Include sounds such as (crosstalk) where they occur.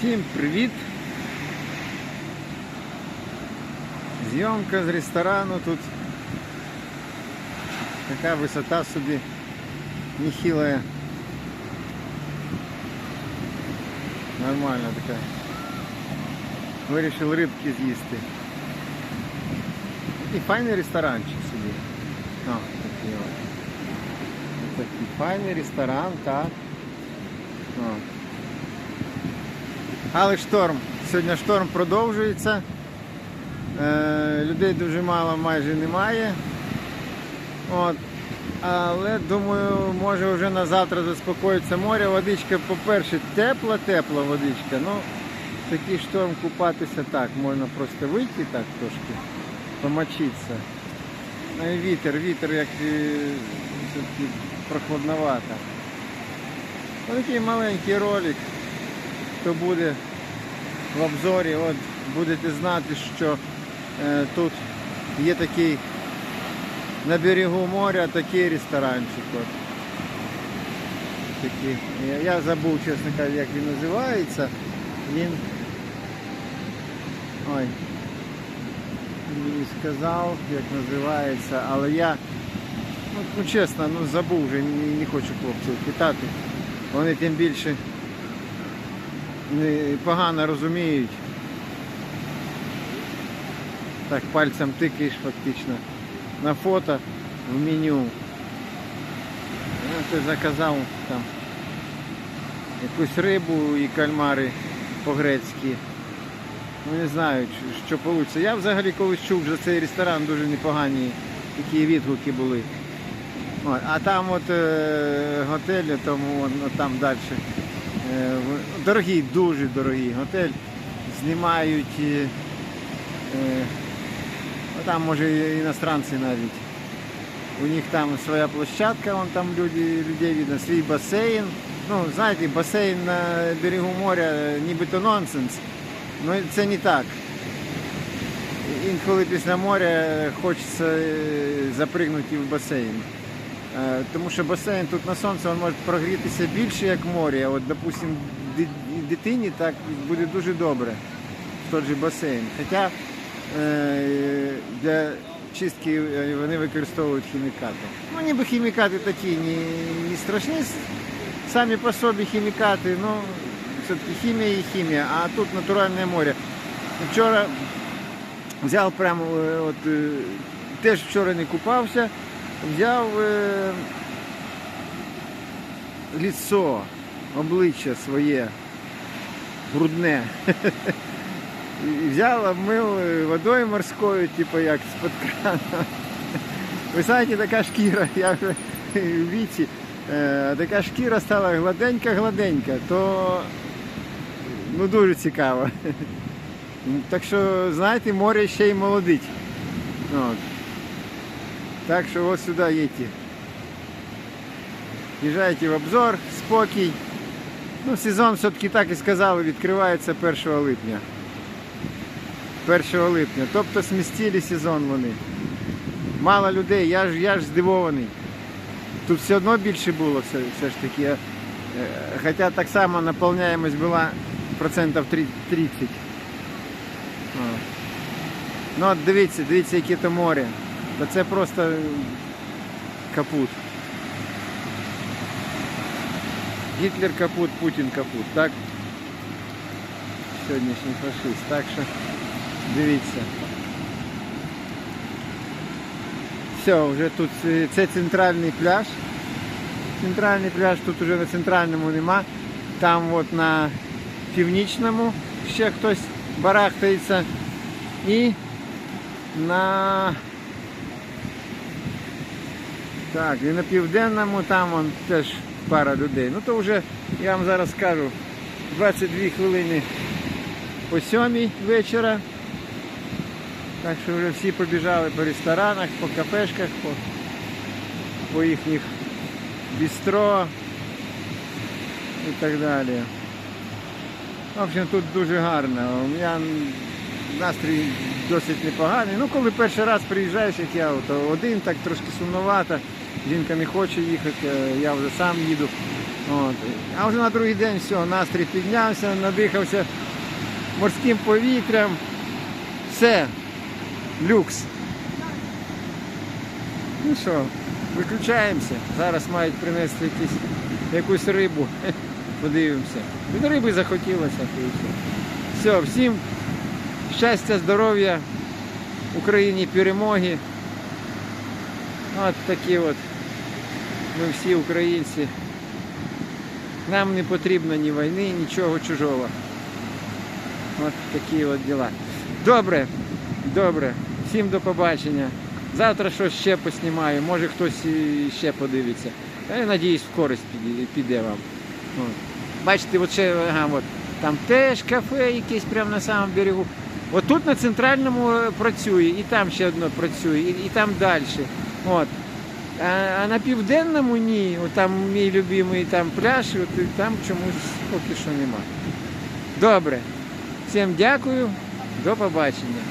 Всім привіт! Зйомка з ресторану тут. Така висота собі нехилая. Нормально така. Вирішив рибки з'їсти. І файний ресторанчик собі. О, такий от. Такий файний ресторан, так. О. Але шторм. Сьогодні шторм продовжується. Е, людей дуже мало, майже немає. От. Але думаю, може вже на завтра заспокоїться море. Водичка, по-перше, тепла, тепла водичка. Ну, такий шторм купатися так, можна просто вийти так трошки, помочитися. Ну і вітер, вітер як е, все-таки прохладновато. Ось такий маленький ролик, хто буде в обзорі, от будете знати, що е, тут є такий на берегу моря такий ресторанчик. От. Такий. Я, я забув, чесно кажучи, як він називається. Він. Ой. Мені сказав, як називається, але я, ну, ну чесно, ну забув вже, не, не хочу хлопців питати. Вони тим більше погано розуміють. Так пальцем тикаєш фактично на фото в меню. Ну, ти заказав там якусь рибу і кальмари по-грецьки. Ну не знаю, що вийде. Я взагалі колись чув за цей ресторан дуже непогані такі відгуки були. От, а там от е, готель, тому вон, от там далі. Е, дорогий, дуже дорогий готель. Знімають. е, е, ну, там може іностранці навіть. У них там своя площадка, вон там люди, людей видно, свій басейн. Ну, знаєте, басейн на берегу моря нібито нонсенс. Ну це не так. Інколи після моря хочеться запригнути в басейн. Е, Тому що басейн тут на сонце він може прогрітися більше, як море. От, допустим, дитині так буде дуже добре в той же басейн. Хоча е, для чистки вони використовують хімікати. Ну, ніби хімікати такі не, страшні самі по собі хімікати, ну, все-таки хімія і хімія, а тут натуральне море. Вчора взяв прямо, е, от, теж вчора не купався, взяв е, ліцо, обличчя своє, грудне. (laughs) Взяв, обмив е, водою морською, типу як з-під крана. Ви знаєте, така шкіра, (laughs) я вже в віці, е, така шкіра стала гладенька-гладенька, то ну, дуже цікаво. (laughs) Так що, знаєте, море ще й молодить. От. Так що ось сюди їдьте. Їжджайте в обзор, спокій. Ну, сезон все-таки так і сказали, відкривається 1 липня. 1 липня. Тобто смістили сезон вони. Мало людей, я ж, я ж здивований. Тут все одно більше було все, все ж таки. Е, Хоча так само наповняємость була процентів 30. О. Ну от дивіться, дивіться, яке то море. Та це просто е, капут. Гітлер капут, Путін капут, так? Сьогоднішній фашист. Так що дивіться. Все, вже тут е, це центральний пляж. Центральний пляж тут уже на центральному нема. Там от на північному ще хтось барахтається. І на так, і на південному там вон теж пара людей. Ну то вже я вам зараз скажу 22 хвилини по сьомій вечора. Так що вже всі побіжали по ресторанах, по кафешках, по, по їхніх бістро і так далі. В общем, тут дуже гарно. Мене настрій досить непоганий. Ну, коли перший раз приїжджаєш, як я, то один так трошки сумновато. Жінка не хоче їхати, я вже сам їду. От. А вже на другий день все, настрій піднявся, надихався морським повітрям. Все. Люкс. Ну що, виключаємося. Зараз мають принести якісь, якусь рибу. (laughs) Подивимося. Від риби захотілося. Все, всім щастя, здоров'я, Україні перемоги. От такі от. Ми всі українці. Нам не потрібно ні війни, нічого чужого. От такі от діла. Добре, добре. Всім до побачення. Завтра щось ще поснімаю, може хтось ще подивиться. Я надіюсь, в користь піде, вам. От. Бачите, от ще ага, от, там теж кафе якесь прямо на самому берегу. От тут на центральному е, працює, і там ще одно працює, і, і там далі. От. А, а на південному ні, там мій любимий там пляж, от, і там чомусь поки що нема. Добре. Всім дякую, до побачення.